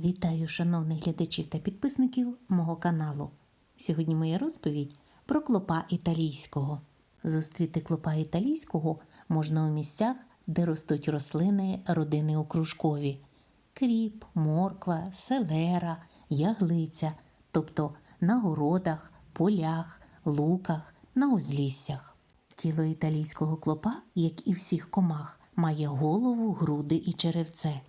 Вітаю шановних глядачів та підписників мого каналу. Сьогодні моя розповідь про клопа італійського. Зустріти клопа італійського можна у місцях, де ростуть рослини родини окружкові: кріп, морква, селера, яглиця, тобто на городах, полях, луках, на узліссях. Тіло італійського клопа, як і всіх комах, має голову, груди і черевце.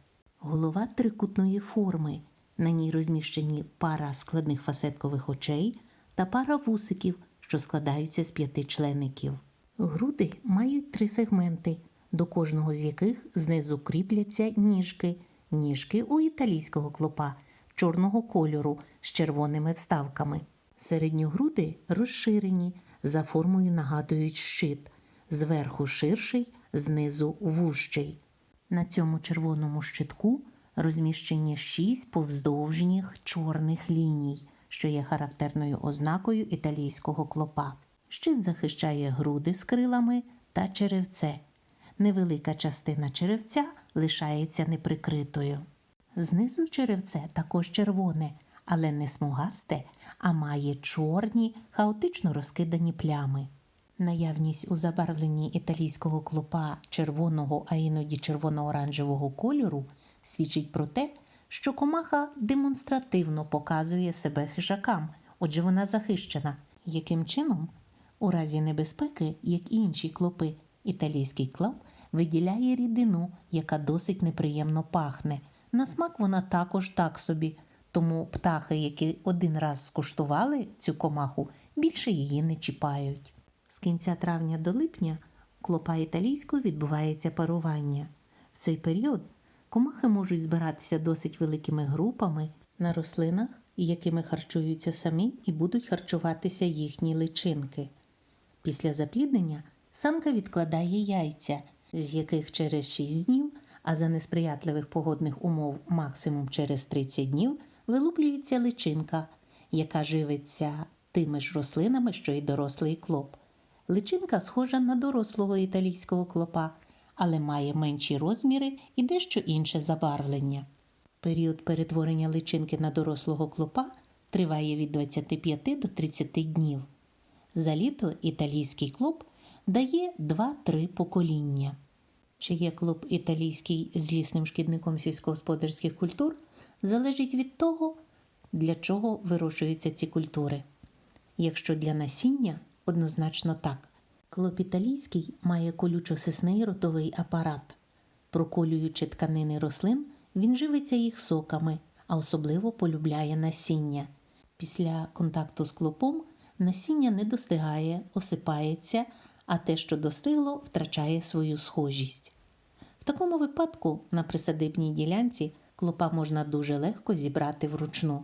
Голова трикутної форми. На ній розміщені пара складних фасеткових очей та пара вусиків, що складаються з п'яти члеників. Груди мають три сегменти, до кожного з яких знизу кріпляться ніжки. Ніжки у італійського клопа чорного кольору з червоними вставками. Середньогруди розширені, за формою нагадують щит, зверху ширший, знизу вужчий. На цьому червоному щитку розміщені шість повздовжніх чорних ліній, що є характерною ознакою італійського клопа. Щит захищає груди з крилами та черевце. Невелика частина черевця лишається неприкритою. Знизу черевце також червоне, але не смугасте, а має чорні, хаотично розкидані плями. Наявність у забарвленні італійського клопа червоного, а іноді червоно-оранжевого кольору свідчить про те, що комаха демонстративно показує себе хижакам, отже вона захищена. Яким чином? У разі небезпеки, як і інші клопи, італійський клоп виділяє рідину, яка досить неприємно пахне. На смак вона також так собі, тому птахи, які один раз скуштували цю комаху, більше її не чіпають. З кінця травня до липня клопа італійського відбувається парування. В цей період комахи можуть збиратися досить великими групами на рослинах, якими харчуються самі і будуть харчуватися їхні личинки. Після запліднення самка відкладає яйця, з яких через 6 днів, а за несприятливих погодних умов максимум через 30 днів, вилуплюється личинка, яка живиться тими ж рослинами, що й дорослий клоп. Личинка схожа на дорослого італійського клопа, але має менші розміри і дещо інше забарвлення. Період перетворення личинки на дорослого клопа триває від 25 до 30 днів. За літо італійський клоп дає 2-3 покоління. Чи є клоп італійський злісним шкідником сільськогосподарських культур, залежить від того, для чого вирощуються ці культури. Якщо для насіння, однозначно так. Клоп італійський має колючо-сисний ротовий апарат. Проколюючи тканини рослин, він живиться їх соками, а особливо полюбляє насіння. Після контакту з клопом насіння не достигає, осипається, а те, що достигло, втрачає свою схожість. В такому випадку на присадибній ділянці клопа можна дуже легко зібрати вручну.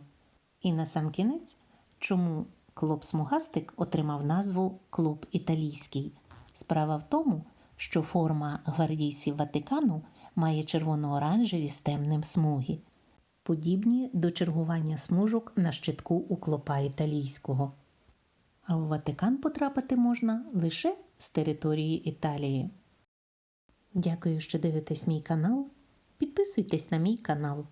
І на сам кінець, чому клоп смугастик отримав назву клоп італійський? Справа в тому, що форма гвардійців Ватикану має червоно-оранжеві з темним смуги, подібні до чергування смужок на щитку у клопа італійського. А в Ватикан потрапити можна лише з території Італії. Дякую, що дивитесь мій канал. Підписуйтесь на мій канал.